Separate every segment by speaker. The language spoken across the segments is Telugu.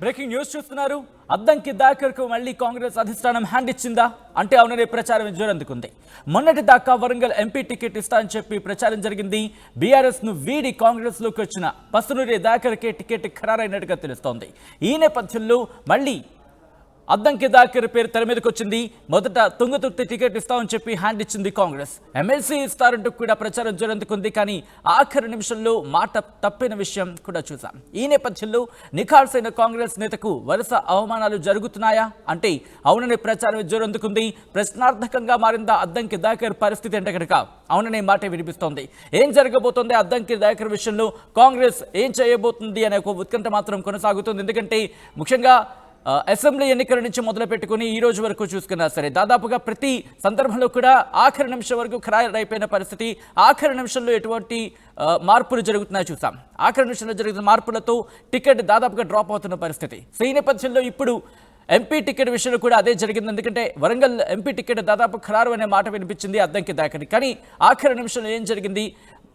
Speaker 1: బ్రేకింగ్ న్యూస్ చూస్తున్నారు. అద్దంకి దాకర్కు మళ్ళీ కాంగ్రెస్ అధిష్టానం హ్యాండ్ ఇచ్చిందా? అంటే అవుననే ప్రచారం జోరందుకుంది మొన్నటి దాకా వరంగల్ ఎంపీ టికెట్ ఇస్తా అని చెప్పి ప్రచారం జరిగింది. బీఆర్ఎస్ను వీడి కాంగ్రెస్లోకి వచ్చిన పసునూరి దాకర్కే టికెట్ ఖరారైనట్టుగా తెలుస్తోంది. ఈ నేపథ్యంలో మళ్ళీ అద్దం కిదాకర్ పేరు తెర మీదకి వచ్చింది. మొదట తుంగతుర్తి టికెట్ ఇస్తామని చెప్పి హ్యాండ్ ఇచ్చింది కాంగ్రెస్. ఎమ్మెల్సీ ఇస్తారంటూ కూడా ప్రచారం జోరందుకుంది కానీ ఆఖరి నిమిషంలో మాట తప్పిన విషయం కూడా చూసాం. ఈ నేపథ్యంలో నిఖార్సైన కాంగ్రెస్ నేతకు వరుస అవమానాలు జరుగుతున్నాయా? అంటే అవుననే ప్రచారం జోరందుకుంది ప్రశ్నార్థకంగా మారిందా అద్దంకి దాకర్ పరిస్థితి అంటే కనుక అవుననే మాట వినిపిస్తోంది. ఏం జరగబోతోంది అద్దంకి దాకర్ విషయంలో? కాంగ్రెస్ ఏం చేయబోతుంది అనే ఒక ఉత్కంఠ మాత్రం కొనసాగుతుంది. ఎందుకంటే ముఖ్యంగా అసెంబ్లీ ఎన్నికల నుంచి మొదలుపెట్టుకుని ఈ రోజు వరకు చూసుకున్నా సరే దాదాపుగా ప్రతి సందర్భంలో కూడా ఆఖరి నిమిషం వరకు ఖరారైపోయిన పరిస్థితి ఆఖరి నిమిషంలో ఎటువంటి మార్పులు జరుగుతున్నాయో చూసాం. ఆఖరి నిమిషంలో జరుగుతున్న మార్పులతో టికెట్ దాదాపుగా డ్రాప్ అవుతున్న పరిస్థితి. సో ఈ నేపథ్యంలో ఇప్పుడు ఎంపీ టికెట్ విషయంలో కూడా అదే జరిగింది. ఎందుకంటే వరంగల్ ఎంపీ టికెట్ దాదాపు ఖరారు అనే మాట వినిపించింది అద్దంకి దాకని. కానీ ఆఖరి నిమిషంలో ఏం జరిగింది?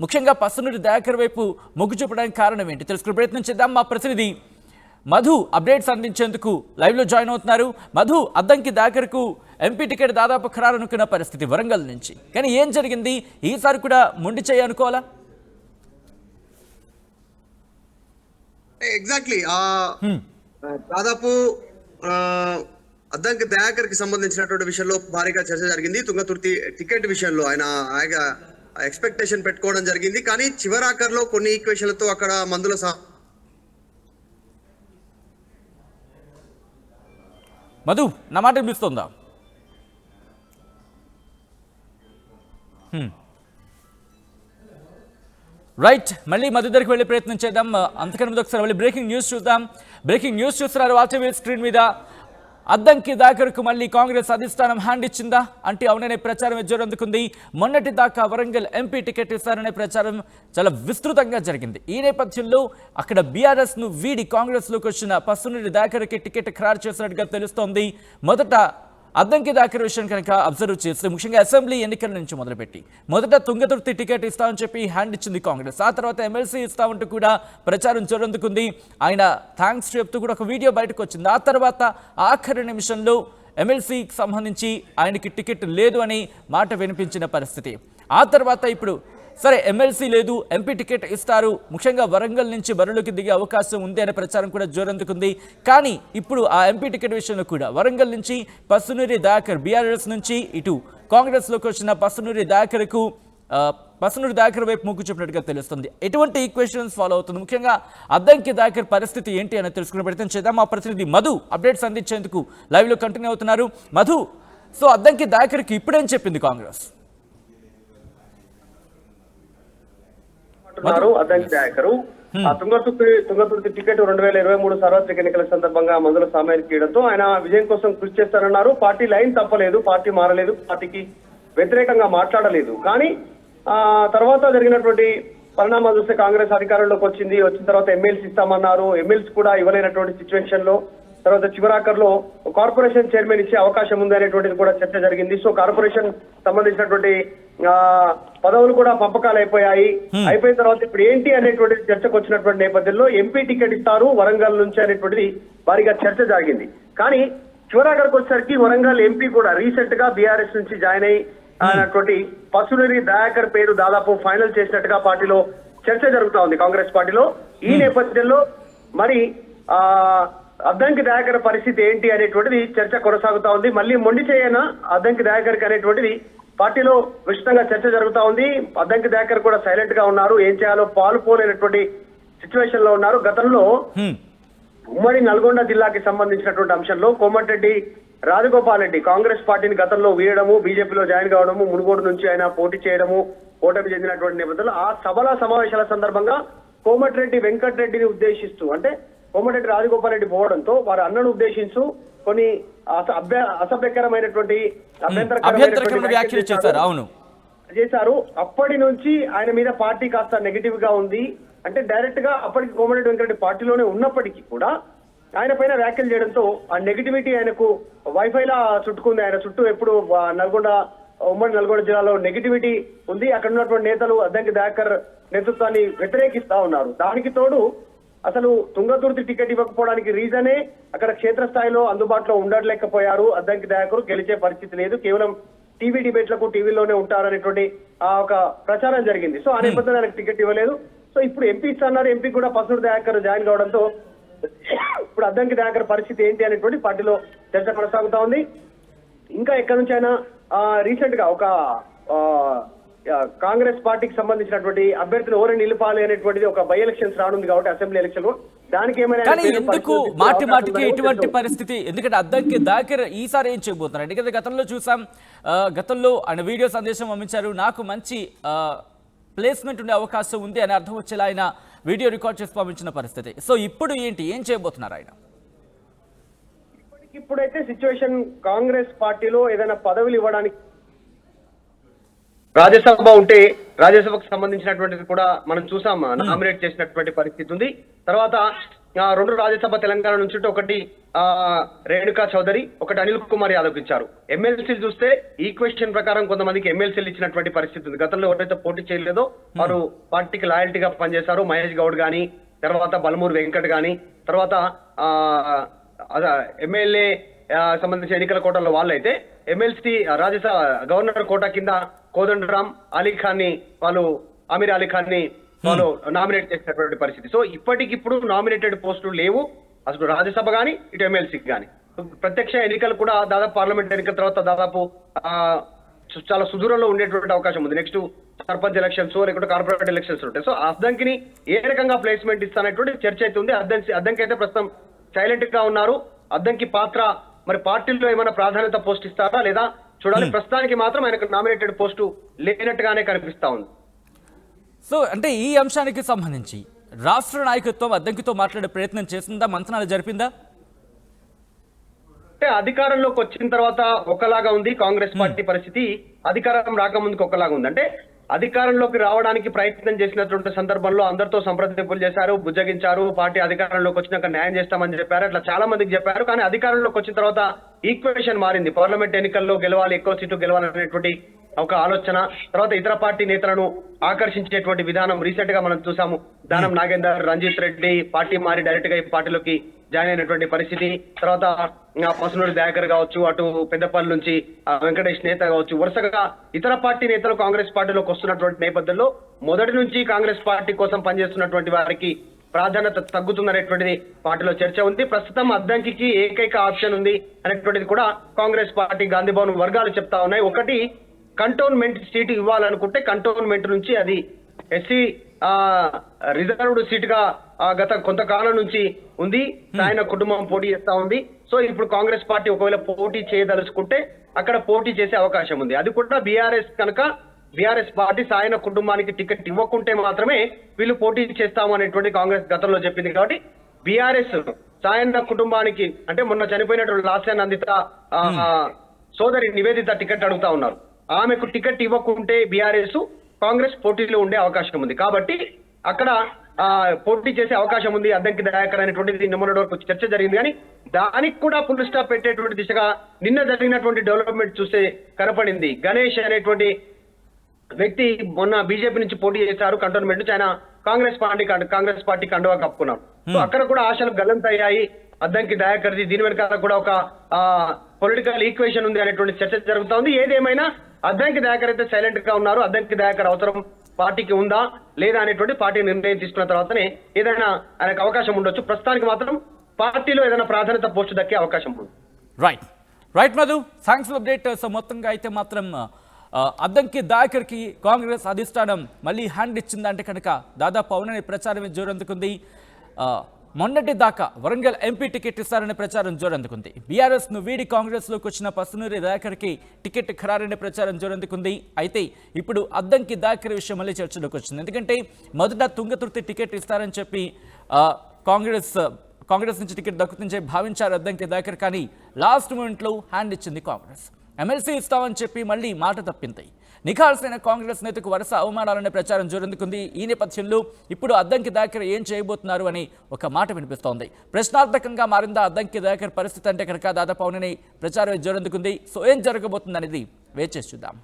Speaker 1: ముఖ్యంగా పసునూరి దాకర్ వైపు మొగ్గు చూపడానికి కారణం ఏంటి? తెలుసుకునే ప్రయత్నం చేద్దాం. మా ప్రతినిధి మధు అప్డేట్స్ అందించేందుకు లైవ్లో జాయిన్ అవుతున్నారు. మధు అద్దంకి దాకర్కు ఎంపీ టికెట్ దాదాపు ఖరారు అనుకున్న పరిస్థితి వరంగల్ నుంచి. కానీ ఏం జరిగింది? ఈసారి కూడా మొండి చేయి అనుకోవాలా?
Speaker 2: ఎగ్జాక్ట్లీ ఆ దాదాపు అద్దంకి దయాకర్కి సంబంధించినటువంటి విషయంలో భారీగా చర్చ జరిగింది. తుంగతుర్తి టికెట్ విషయంలో ఆయన ఎక్స్పెక్టేషన్ పెట్టుకోవడం జరిగింది. కానీ చివరాఖర్లో కొన్ని ఈక్వేషన్లతో అక్కడ మందుల
Speaker 1: మధు నా మాట వినిపిస్తుందా? రైట్ మళ్ళీ మధు దగ్గరికి వెళ్ళే ప్రయత్నం చేద్దాం. అంతకన్నా ముందు ఒకసారి మళ్ళీ బ్రేకింగ్ న్యూస్ చూద్దాం. బ్రేకింగ్ న్యూస్ చూస్తున్నారు వాచ్ స్క్రీన్ మీద. అద్దంకి దాకరకు మళ్ళీ కాంగ్రెస్ అధిష్టానం హ్యాండ్ ఇచ్చిందా? అంటే అవుననే ప్రచారం జోరందుకుంది. మొన్నటి దాకా వరంగల్ ఎంపీ టికెట్ ఇస్తారనే ప్రచారం చాలా విస్తృతంగా జరిగింది. ఈ నేపథ్యంలో అక్కడ బీఆర్ఎస్ను వీడి కాంగ్రెస్లోకి వచ్చిన పసునుడి దాకర్కి టికెట్ ఖరారు చేసినట్టుగా తెలుస్తోంది. మొదట అద్దంకి దాఖరు విషయం కనుక అబ్జర్వ్ చేస్తే ముఖ్యంగా అసెంబ్లీ ఎన్నికల నుంచి మొదలుపెట్టి మొదట తుంగతుర్తి టికెట్ ఇస్తామని చెప్పి హ్యాండ్ ఇచ్చింది కాంగ్రెస్. ఆ తర్వాత ఎమ్మెల్సీ ఇస్తామంటూ కూడా ప్రచారం చేరందుకుంది ఆయన థ్యాంక్స్ చెప్తూ కూడా ఒక వీడియో బయటకు వచ్చింది. ఆ తర్వాత ఆఖరి నిమిషంలో ఎమ్మెల్సీకి సంబంధించి ఆయనకి టికెట్ లేదు అని మాట వినిపించిన పరిస్థితి. ఆ తర్వాత ఇప్పుడు సరే ఎమ్మెల్సీ లేదు ఎంపీ టికెట్ ఇస్తారు ముఖ్యంగా వరంగల్ నుంచి బరిలోకి దిగే అవకాశం ఉంది అనే ప్రచారం కూడా జోరందుకుంది. కానీ ఇప్పుడు ఆ ఎంపీ టికెట్ విషయంలో కూడా వరంగల్ నుంచి పసునూరి దాకర్ బీఆర్ఎస్ నుంచి ఇటు కాంగ్రెస్లోకి వచ్చిన పసునూరి దాకర్కు పసునూరి దాకర్ వైపు మొగ్గు చూపినట్టుగా తెలుస్తుంది. ఎటువంటి ఈక్వేషన్స్ ఫాలో అవుతుంది? ముఖ్యంగా అద్దంకి దాకర్ పరిస్థితి ఏంటి అని తెలుసుకునే ప్రయత్నం చేద్దాం. మా ప్రతినిధి మధు అప్డేట్స్ అందించేందుకు లైవ్లో కంటిన్యూ అవుతున్నారు. మధు సో అద్దంకి దాకర్కి ఇప్పుడేం చెప్పింది కాంగ్రెస్?
Speaker 3: అంటున్నారు అద్దంకి నాయకరు. ఆ తుంగతుర్తి తుంగతుర్తి టికెట్ రెండు వేల ఇరవై మూడు సార్వత్రిక ఎన్నికల సందర్భంగా మందుల సామాన్య చేయడంతో ఆయన విజయం కోసం కృషి చేస్తారన్నారు. పార్టీ లైన్ తప్పలేదు పార్టీ మారలేదు పార్టీకి వ్యతిరేకంగా మాట్లాడలేదు. కానీ ఆ తర్వాత జరిగినటువంటి పరిణామాలు చూస్తే కాంగ్రెస్ అధికారంలోకి వచ్చింది. వచ్చిన తర్వాత ఎమ్మెల్సీ ఇస్తామన్నారు. ఎమ్మెల్సీ కూడా ఇవ్వలేనటువంటి సిచ్యువేషన్లో తర్వాత చివరాఖర్లో కార్పొరేషన్ చైర్మన్ ఇచ్చే అవకాశం ఉంది అనేటువంటిది కూడా చర్చ జరిగింది. సో కార్పొరేషన్ సంబంధించినటువంటి పదవులు కూడా పంపకాలు అయిపోయాయి అయిపోయిన తర్వాత ఇప్పుడు ఏంటి అనేటువంటి చర్చకు వచ్చినటువంటి నేపథ్యంలో ఎంపీ టికెట్ ఇస్తారు వరంగల్ నుంచి అనేటువంటిది భారీగా చర్చ జరిగింది. కానీ చివరాఖరికి వచ్చేసరికి వరంగల్ ఎంపీ కూడా రీసెంట్గా బీఆర్ఎస్ నుంచి జాయిన్ అయ్యి అయినటువంటి పసునూరి దయాకర్ పేరు దాదాపు ఫైనల్ చేసినట్టుగా పార్టీలో చర్చ జరుగుతా ఉంది కాంగ్రెస్ పార్టీలో. ఈ నేపథ్యంలో మరి ఆ అద్దంకి దయాకర్ పరిస్థితి ఏంటి అనేటువంటిది చర్చ కొనసాగుతా ఉంది. మళ్ళీ మొండి చేయన అద్దంకి దయాకర్కి అనేటువంటిది పార్టీలో విస్తృతంగా చర్చ జరుగుతా ఉంది. అద్దంకి దయాకర్ కూడా సైలెంట్గా ఉన్నారు. ఏం చేయాలో పాలు పోలేనటువంటి సిచ్యువేషన్లో ఉన్నారు. గతంలో. ఉమ్మడి నల్గొండ జిల్లాకి సంబంధించినటువంటి అంశంలో కోమటిరెడ్డి రాజగోపాల్ రెడ్డి కాంగ్రెస్ పార్టీని గతంలో వీయడము బీజేపీలో జాయిన్ కావడము మునుగోడు నుంచి ఆయన పోటీ చేయడము ఓటమి చెందినటువంటి నేపథ్యంలో ఆ సభల సమావేశాల సందర్భంగా కోమటిరెడ్డి వెంకటరెడ్డిని ఉద్దేశిస్తూ అంటే కోమటిరెడ్డి రాజగోపాల్ రెడ్డి పోవడంతో వారి అన్నను ఉద్దేశిస్తూ కొన్ని అసభ్యకరమైనటువంటి
Speaker 1: అభ్యంతరకరమైన వ్యాఖ్యలు చేశారు. అవును.
Speaker 3: చేశారు. అప్పటి నుంచి ఆయన మీద పార్టీ కాస్త నెగిటివ్గా ఉంది. అంటే డైరెక్ట్గా అప్పటికి కోమరెడ్డి వెంకరెడ్డి పార్టీలోనే ఉన్నప్పటికీ కూడా ఆయన పైన వ్యాఖ్యలు చేయడంతో ఆ నెగిటివిటీ ఆయనకు వైఫైలా చుట్టుకుంది. ఆయన చుట్టూ ఎప్పుడు నల్గొండ ఉమ్మడి నల్గొండ జిల్లాలో నెగిటివిటీ ఉంది. అక్కడ ఉన్నటువంటి నేతలు అద్దంకి దయాకర్ నేతృత్వాన్ని వ్యతిరేకిస్తా ఉన్నారు. దానికి తోడు అసలు తుంగతుర్తి టికెట్ ఇవ్వకపోవడానికి రీజనే అక్కడ క్షేత్రస్థాయిలో అందుబాటులో ఉండలేకపోయారు. అద్దంకి దయాకర్ గెలిచే పరిస్థితి లేదు. కేవలం టీవీ డిబేట్లకు టీవీలోనే ఉంటారనేటువంటి ఆ ఒక ప్రచారం జరిగింది. సో ఆ నేపథ్యంలో ఆయనకు టికెట్ ఇవ్వలేదు. సో ఇప్పుడు ఎంపీ ఇస్తున్నారు ఎంపీ కూడా పసుడు దయాకర్ జాయిన్ కావడంతో ఇప్పుడు అద్దంకి దయాకర్ పరిస్థితి ఏంటి అనేటువంటి పార్టీలో చర్చ కొనసాగుతా ఉంది. ఇంకా ఎక్కడి నుంచి అయినా రీసెంట్గా ఒక కాంగ్రెస్ పార్టీకి సంబంధించినటువంటి అభ్యర్థులు ఎవరు నిలపాలి అనేటువంటిది ఒక బై ఎలక్షన్స్ రానుంది కాబట్టి అసెంబ్లీ ఎలక్షన్ దానికి ఏమైనా
Speaker 1: కానీ ఎందుకు మాటి మాటికి ఎటువంటి. పరిస్థితి? ఎందుకంటే అద్దంకి దాకర్ ఈసారి ఏం చేయబోతున్నారు? ఎందుకంటే గతంలో చూసాం గతంలో ఆయన వీడియో సందేశం పంపించారు. నాకు మంచి ప్లేస్మెంట్ ఉండే అవకాశం ఉంది అని అర్థం వచ్చేలా ఆయన వీడియో రికార్డ్ చేసి పంపించిన పరిస్థితి. సో ఇప్పుడు ఏంటి? ఏం చేయబోతున్నారు ఆయన?
Speaker 3: ఇప్పుడైతే సిచ్యువేషన్ కాంగ్రెస్ పార్టీలో ఏదైనా పదవులు ఇవ్వడానికి రాజ్యసభ ఉంటే రాజ్యసభకు సంబంధించినటువంటిది కూడా మనం చూసాం నామినేట్ చేసినటువంటి పరిస్థితి ఉంది. తర్వాత రెండు రాజ్యసభ తెలంగాణ నుంచి ఒకటి ఆ రేణుకా చౌదరి ఒకటి అనిల్ కుమార్ యాదవ్ ఇచ్చారు. ఎమ్మెల్సీలు చూస్తే ఈ క్వశ్చన్ ప్రకారం కొంతమందికి ఎమ్మెల్సీలు ఇచ్చినటువంటి పరిస్థితి ఉంది. గతంలో ఎవరైతే పోటీ చేయలేదో వారు పార్టీకి లాయల్టీగా పనిచేశారు. మహేష్ గౌడ్ గాని తర్వాత బలమూరు వెంకట్ గాని తర్వాత ఎమ్మెల్యే సంబంధించిన ఎన్నికల కోటలో వాళ్ళైతే ఎమ్మెల్సీ రాజ్యసభ గవర్నర్ కోటా కింద కోదండరామ్ అలీ ఖాన్ని వాళ్ళు అమీర్ అలీ ఖాన్ని వాళ్ళు నామినేట్ చేసినటువంటి పరిస్థితి. సో ఇప్పటికిప్పుడు నామినేటెడ్ పోస్టులు లేవు. అసలు రాజ్యసభ గాని ఇటు ఎమ్మెల్సీకి గాని. ప్రత్యక్ష ఎన్నికలు కూడా దాదాపు పార్లమెంట్ ఎన్నికల తర్వాత దాదాపు చాలా సుదూరంలో ఉండేటువంటి అవకాశం ఉంది. నెక్స్ట్ సర్పంచ్ ఎలక్షన్స్ లేకుంటే కార్పొరేట్ ఎలక్షన్స్ ఉంటాయి. సో అద్దంకిని ఏ రకంగా ప్లేస్మెంట్ ఇస్తానటువంటి చర్చ అయితే ఉంది. అద్దంకి అద్దంకి అయితే ప్రస్తుతం సైలెంట్గా ఉన్నారు. అద్దంకి పాత్ర మరి పార్టీల్లో ఏమైనా ప్రాధాన్యత పోస్ట్ ఇస్తారా లేదా చూడాలి. ప్రస్తుతానికి మాత్రం ఆయనకు నామినేటెడ్ పోస్టు లేనట్టుగానే కనిపిస్తా ఉంది.
Speaker 1: సో అంటే ఈ అంశానికి సంబంధించి రాష్ట్ర నాయకత్వం అద్దంకితో మాట్లాడే ప్రయత్నం చేసిందా? మంతనాలు జరిపిందా?
Speaker 3: అంటే అధికారంలోకి వచ్చిన తర్వాత ఒకలాగా ఉంది కాంగ్రెస్ పార్టీ పరిస్థితి. అధికారం రాకముందుకు ఒకలాగా ఉంది. అంటే అధికారంలోకి రావడానికి ప్రయత్నం చేసినటువంటి సందర్భంలో అందరితో సంప్రదింపులు చేశారు బుజ్జగించారు పార్టీ అధికారంలోకి వచ్చినాక న్యాయం చేస్తామని చెప్పారు అట్లా చాలా మందికి చెప్పారు. కానీ అధికారంలోకి వచ్చిన తర్వాత ఈక్వేషన్ మారింది. పార్లమెంట్ ఎన్నికల్లో గెలవాలి ఎక్కువ సీటు గెలవాలనేటువంటి ఒక ఆలోచన. తర్వాత ఇతర పార్టీ నేతలను ఆకర్షించేటువంటి విధానం రీసెంట్గా మనం చూసాము. దానం నాగేందర్ రంజిత్ రెడ్డి పార్టీ మారి డైరెక్ట్గా ఈ పార్టీలోకి జాయిన్ అయినటువంటి పరిస్థితి. తర్వాత పసునూరు పసునూరి దయాకర్ కావచ్చు అటు పెద్దపల్లి నుంచి వెంకటేష్ నేత కావచ్చు వరుసగా ఇతర పార్టీ నేతలు కాంగ్రెస్ పార్టీలోకి వస్తున్నటువంటి నేపథ్యంలో మొదటి నుంచి కాంగ్రెస్ పార్టీ కోసం పనిచేస్తున్నటువంటి వారికి ప్రాధాన్యత తగ్గుతుందనేటువంటిది పార్టీలో చర్చ ఉంది. ప్రస్తుతం అద్దంకి ఏకైక ఆప్షన్ ఉంది అనేటువంటిది కూడా కాంగ్రెస్ పార్టీ గాంధీ భవన్ వర్గాలు చెప్తా ఉన్నాయి. ఒకటి కంటోన్మెంట్ సీటు ఇవ్వాలనుకుంటే కంటోన్మెంట్ నుంచి అది ఎస్సీ రిజర్వ్డ్ సీట్గా గత కొంతకాలం నుంచి ఉంది. ఆయన కుటుంబం పోటీ చేస్తా ఉంది. సో ఇప్పుడు కాంగ్రెస్ పార్టీ ఒకవేళ పోటీ చేయదలుచుకుంటే అక్కడ పోటీ చేసే అవకాశం ఉంది. అది కూడా బీఆర్ఎస్ కనుక బీఆర్ఎస్ పార్టీ సాయన కుటుంబానికి టికెట్ ఇవ్వకుంటే మాత్రమే వీళ్ళు పోటీ చేస్తాము అనేటువంటి కాంగ్రెస్ గతంలో చెప్పింది. కాబట్టి బీఆర్ఎస్ సాయన్న కుటుంబానికి అంటే మొన్న చనిపోయినటువంటి లాస్య నందిత ఆ, సోదరి నివేదిత టికెట్ అడుగుతా ఉన్నారు. ఆమెకు టికెట్ ఇవ్వకుంటే బీఆర్ఎస్ కాంగ్రెస్ పోటీలో ఉండే అవకాశం ఉంది. కాబట్టి అక్కడ పోటీ చేసే అవకాశం ఉంది. అద్దంకి దయాకర్ అనేటువంటిది నిన్న వరకు చర్చ జరిగింది. కానీ దానికి కూడా ఫుల్ స్టాప్ పెట్టేటువంటి దిశగా నిన్న జరిగినటువంటి డెవలప్మెంట్ చూస్తే కనపడింది. గణేష్ అనేటువంటి వ్యక్తి మొన్న బీజేపీ నుంచి పోటీ చేశారు. కంటోన్మెంట్ నుంచి ఆయన కాంగ్రెస్ పార్టీ కాంగ్రెస్ పార్టీ కండువా కప్పుకున్నాం. సో అక్కడ కూడా ఆశలు గల్లంతయ్యాయి. అద్దంకి దయాకర్ది దీని వెనకాల కూడా ఒక పొలిటికల్ ఈక్వేషన్ ఉంది అనేటువంటి చర్చ జరుగుతా ఉంది ఏదేమైనా అద్దంకి దయాకర్ అయితే సైలెంట్గా ఉన్నారు. అద్దంకి దయాకర్ అవసరం పార్టీకి ఉందా లేదా అనేటువంటి పార్టీ నిర్ణయం తీసుకున్న తర్వాతనే ఏదైనా ఆయనకు అవకాశం ఉండొచ్చు. ప్రస్తుతానికి మాత్రం పార్టీలో ఏదైనా ప్రాధాన్యత పోస్ట్ దక్కే అవకాశం ఉంది.
Speaker 1: Right right Madhu thanks for update so మొత్తంగా అయితే మాత్రం అద్దంకి దాకర్కి కాంగ్రెస్ అధిష్టానం మళ్ళీ హ్యాండ్ ఇచ్చిందంటే కనుక దాదాపు అవునని ప్రచారం జోరందుకుంది. మొన్నటి దాకా వరంగల్ ఎంపీ టికెట్ ఇస్తారనే ప్రచారం జోరందుకుంది. బీఆర్ఎస్ను వీడి కాంగ్రెస్లోకి వచ్చిన పసునూరి దాకర్కి టికెట్ ఖరారనే ప్రచారం జోరందుకుంది. అయితే ఇప్పుడు అద్దంకి దాకర్ విషయం మళ్ళీ చర్చలోకి వచ్చింది. ఎందుకంటే మొదట తుంగతుర్తి టికెట్ ఇస్తారని చెప్పి కాంగ్రెస్ కాంగ్రెస్ నుంచి టికెట్ దక్కుతుంచే భావించారు అద్దంకి దాకర్ కానీ లాస్ట్ మూమెంట్లో హ్యాండ్ ఇచ్చింది కాంగ్రెస్. ఎమ్మెల్సీ ఇస్తామని చెప్పి మళ్ళీ మాట తప్పింది. నిఖాల్సైన కాంగ్రెస్ నేతకు వరుస అవమానాలనే ప్రచారం జోరందుకుంది. ఈ నేపథ్యంలో ఇప్పుడు అద్దంకి దాకర్ ఏం చేయబోతున్నారు అని ఒక మాట వినిపిస్తోంది. ప్రశ్నార్థకంగా మారిందా అద్దంకి దాకర్ పరిస్థితి అంటే కనుక దాదాపు అవునని ప్రచారం జోరందుకుంది. సో ఏం జరగబోతుంది అనేది వేచి చూద్దాం.